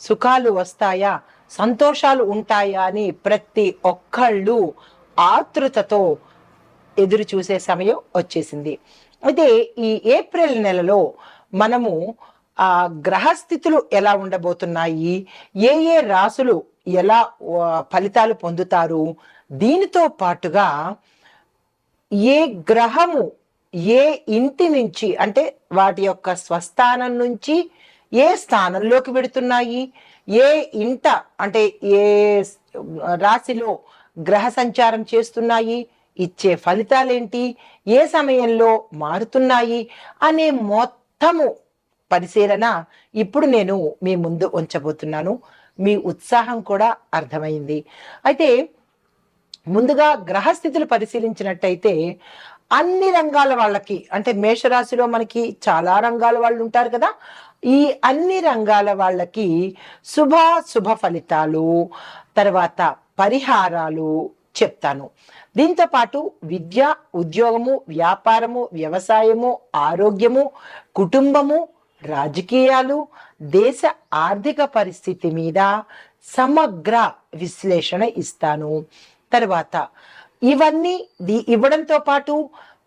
సుఖాలు వస్తాయా? సంతోషాలు ఉంటాయా అని ప్రతి ఒక్కళ్ళు ఆతృతతో ఎదురు చూసే సమయం వచ్చేసింది. అయితే ఈ ఏప్రిల్ నెలలో మనము ఆ గ్రహస్థితులు ఎలా ఉండబోతున్నాయి? ఏ ఏ రాసులు ఎలా ఫలితాలు పొందుతారు? దీనితో పాటుగా ఏ గ్రహము ఏ ఇంటి నుంచి అంటే వాటి యొక్క స్వస్థానం నుంచి ఏ స్థానంలోకి వెడుతున్నాయి? ఏ ఇంట అంటే ఏ రాశిలో గ్రహ సంచారం చేస్తున్నాయి? ఇచ్చే ఫలితాలేంటి? ఏ సమయంలో మారుతున్నాయి? అనే మొత్తము పరిశీలన ఇప్పుడు నేను మీ ముందు ఉంచబోతున్నాను. మీ ఉత్సాహం కూడా అర్థమైంది. అయితే ముందుగా గ్రహస్థితులు పరిశీలించినట్టయితే అన్ని రంగాల వాళ్ళకి అంటే మేషరాశిలో మనకి చాలా రంగాల వాళ్ళు ఉంటారు కదా. ఈ అన్ని రంగాల వాళ్ళకి శుభ శుభ ఫలితాలు తర్వాత పరిహారాలు చెప్తాను. దీంతో పాటు విద్య ఉద్యోగము వ్యాపారము వ్యవసాయము ఆరోగ్యము కుటుంబము రాజకీయాలు దేశ ఆర్థిక పరిస్థితి మీద సమగ్ర విశ్లేషణ ఇస్తాను. తర్వాత ఇవన్నీ ఇవ్వడంతో పాటు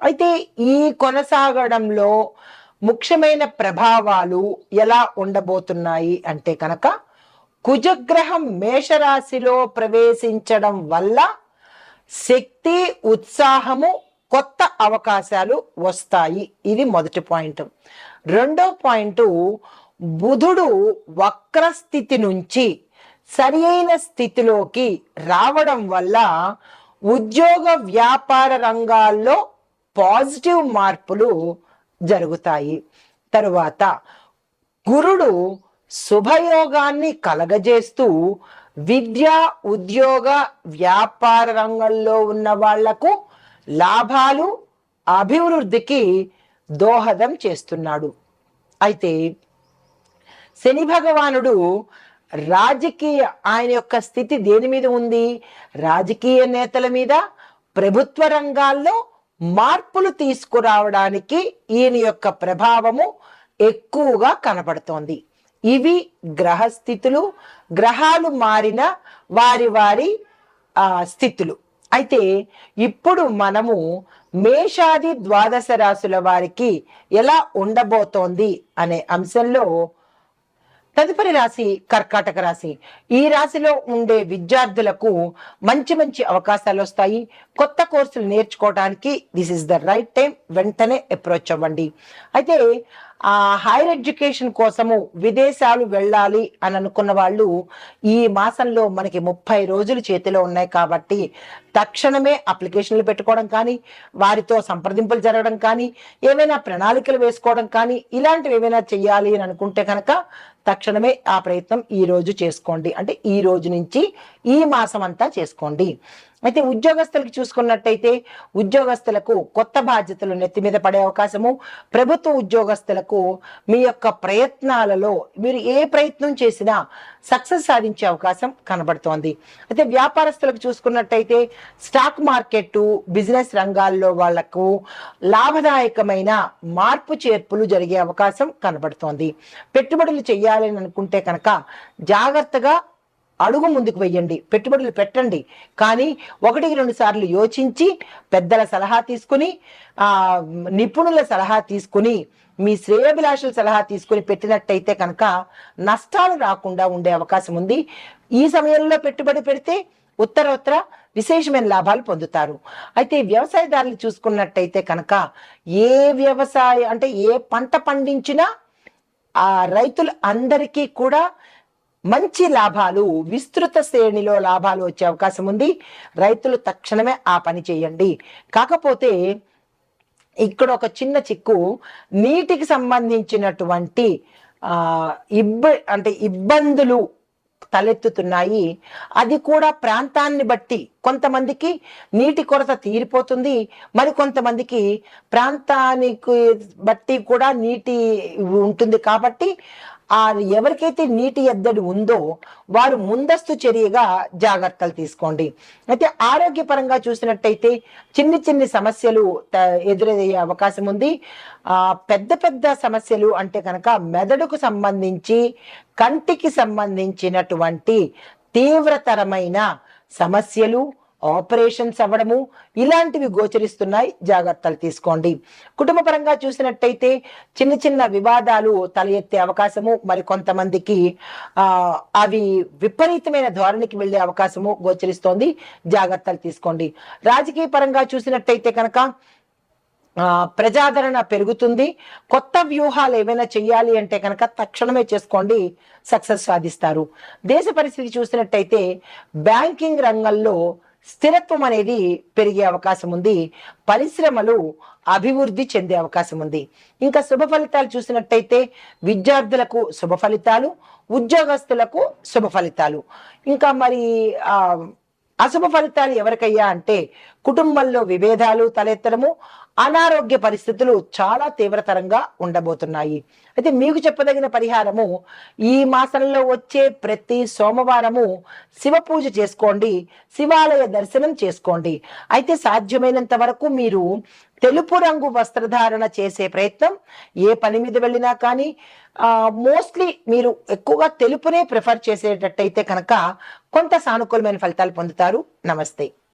అయితే ఈ కొనసాగడంలో ముఖ్యమైన ప్రభావాలు ఎలా ఉండబోతున్నాయి అంటే కనుక కుజగ్రహం మేషరాశిలో ప్రవేశించడం వల్ల శక్తి ఉత్సాహము కొత్త అవకాశాలు వస్తాయి. ఇది మొదటి పాయింట్. రెండో పాయింట్ బుధుడు వక్ర స్థితి నుంచి సరి అయిన స్థితిలోకి రావడం వల్ల ఉద్యోగ వ్యాపార రంగాల్లో పాజిటివ్ మార్పులు జరుగుతాయి. తరువాత గురుడు శుభయోగాన్ని కలగజేస్తూ విద్య ఉద్యోగ వ్యాపార రంగంలో ఉన్న వాళ్ళకు లాభాలు అభివృద్ధికి దోహదం చేస్తున్నాడు. అయితే శని భగవానుడు రాజకీయ ఆయన యొక్క స్థితి దేని మీద ఉంది? రాజకీయ నేతల మీద ప్రభుత్వ రంగాల్లో మార్పులు తీసుకురావడానికి ఈయన యొక్క ప్రభావము ఎక్కువగా కనబడుతోంది. ఇవి గ్రహస్థితులు గ్రహాలు మారిన వారి వారి స్థితులు. అయితే ఇప్పుడు మనము మేషాది ద్వాదశ రాశుల వారికి ఎలా ఉండబోతోంది అనే అంశంలో తదుపరి రాశి కర్కాటక రాశి. ఈ రాశిలో ఉండే విద్యార్థులకు మంచి మంచి అవకాశాలు వస్తాయి. కొత్త కోర్సులు నేర్చుకోవడానికి this is the right time వెంటనే అప్రోచ్ అవ్వండి. అయితే ఆ హైయర్ ఎడ్యుకేషన్ కోసము విదేశాలు వెళ్ళాలి అని అనుకున్న వాళ్ళు ఈ మాసంలో మనకి ముప్పై రోజులు చేతిలో ఉన్నాయి కాబట్టి తక్షణమే అప్లికేషన్లు పెట్టుకోవడం కానీ వారితో సంప్రదింపులు జరగడం కానీ ఏమైనా ప్రణాళికలు వేసుకోవడం కానీ ఇలాంటివి ఏమైనా చెయ్యాలి అని అనుకుంటే కనుక తక్షణమే ఆ ప్రయత్నం ఈ రోజు చేసుకోండి. అంటే ఈ రోజు నుంచి ఈ మాసం అంతా చేసుకోండి. అయితే ఉద్యోగస్తులకు చూసుకున్నట్టయితే ఉద్యోగస్తులకు కొత్త బాధ్యతలు నెత్తి మీద పడే అవకాశము. ప్రభుత్వ ఉద్యోగస్తులకు మీ యొక్క ప్రయత్నాలలో మీరు ఏ ప్రయత్నం చేసినా సక్సెస్ సాధించే అవకాశం కనబడుతోంది. అయితే వ్యాపారస్తులకు చూసుకున్నట్టయితే స్టాక్ మార్కెట్ బిజినెస్ రంగాల్లో వాళ్ళకు లాభదాయకమైన మార్పు చేర్పులు జరిగే అవకాశం కనబడుతోంది. పెట్టుబడులు చేయాలని అనుకుంటే కనుక జాగ్రత్తగా అడుగు ముందుకు వెయ్యండి పెట్టుబడులు పెట్టండి. కానీ ఒకటికి రెండు సార్లు యోచించి పెద్దల సలహా తీసుకుని ఆ నిపుణుల సలహా తీసుకుని మీ శ్రేయభిలాషుల సలహా తీసుకుని పెట్టినట్టయితే కనుక నష్టాలు రాకుండా ఉండే అవకాశం ఉంది. ఈ సమయంలో పెట్టుబడి పెడితే ఉత్తరోత్తర విశేషమైన లాభాలు పొందుతారు. అయితే వ్యవసాయదారులు చూసుకున్నట్టయితే కనుక ఏ వ్యవసాయ అంటే ఏ పంట పండించినా ఆ రైతులు అందరికీ కూడా మంచి లాభాలు విస్తృత శ్రేణిలో లాభాలు వచ్చే అవకాశం ఉంది. రైతులు తక్షణమే ఆ పని చేయండి. కాకపోతే ఇక్కడ ఒక చిన్న చిక్కు నీటికి సంబంధించినటువంటి ఇబ్బ అంటే ఇబ్బందులు తలెత్తుతున్నాయి. అది కూడా ప్రాంతాన్ని బట్టి కొంతమందికి నీటి కొరత తీరిపోతుంది. మరి కొంతమందికి ప్రాంతానికి బట్టి కూడా నీటి ఉంటుంది కాబట్టి ఆ ఎవరికైతే నీటి ఎద్దడి ఉందో వారు ముందస్తు చర్యగా జాగ్రత్తలు తీసుకోండి. అయితే ఆరోగ్యపరంగా చూసినట్టయితే చిన్ని చిన్ని సమస్యలు ఎదురయ్యే అవకాశం ఉంది. ఆ పెద్ద పెద్ద సమస్యలు అంటే కనుక మెదడుకు సంబంధించి కంటికి సంబంధించినటువంటి తీవ్రతరమైన సమస్యలు ఆపరేషన్స్ అవ్వడము ఇలాంటివి గోచరిస్తున్నాయి. జాగ్రత్తలు తీసుకోండి. కుటుంబ పరంగా చూసినట్టయితే చిన్న చిన్న వివాదాలు తల ఎత్తే అవకాశము మరి కొంతమందికి అవి విపరీతమైన ధోరణికి వెళ్ళే అవకాశము గోచరిస్తోంది. జాగ్రత్తలు తీసుకోండి. రాజకీయ పరంగా చూసినట్టయితే కనుక ప్రజాదరణ పెరుగుతుంది. కొత్త వ్యూహాలు ఏమైనా చెయ్యాలి అంటే కనుక తక్షణమే చేసుకోండి. సక్సెస్ సాధిస్తారు. దేశ పరిస్థితి చూసినట్టయితే బ్యాంకింగ్ రంగంలో స్థిరత్వం అనేది పెరిగే అవకాశం ఉంది. పరిశ్రమలు అభివృద్ధి చెందే అవకాశం ఉంది. ఇంకా శుభ ఫలితాలు చూసినట్టయితే విద్యార్థులకు శుభ ఫలితాలు ఉద్యోగస్తులకు శుభ ఫలితాలు. ఇంకా మరి అశుభ ఫలితాలు ఎవరికయ్యా అంటే కుటుంబంలో విభేదాలు తలెత్తడము అనారోగ్య పరిస్థితులు చాలా తీవ్రతరంగా ఉండబోతున్నాయి. అయితే మీకు చెప్పదగిన పరిహారము ఈ మాసంలో వచ్చే ప్రతి సోమవారము శివ పూజ చేసుకోండి శివాలయ దర్శనం చేసుకోండి. అయితే సాధ్యమైనంత వరకు మీరు తెలుపు రంగు వస్త్రధారణ చేసే ప్రయత్నం ఏ పని మీద వెళ్ళినా కానీ మోస్ట్లీ మీరు ఎక్కువగా తెలుపునే ప్రిఫర్ చేసేటట్టయితే కనుక కొంత సానుకూలమైన ఫలితాలు పొందుతారు. నమస్తే.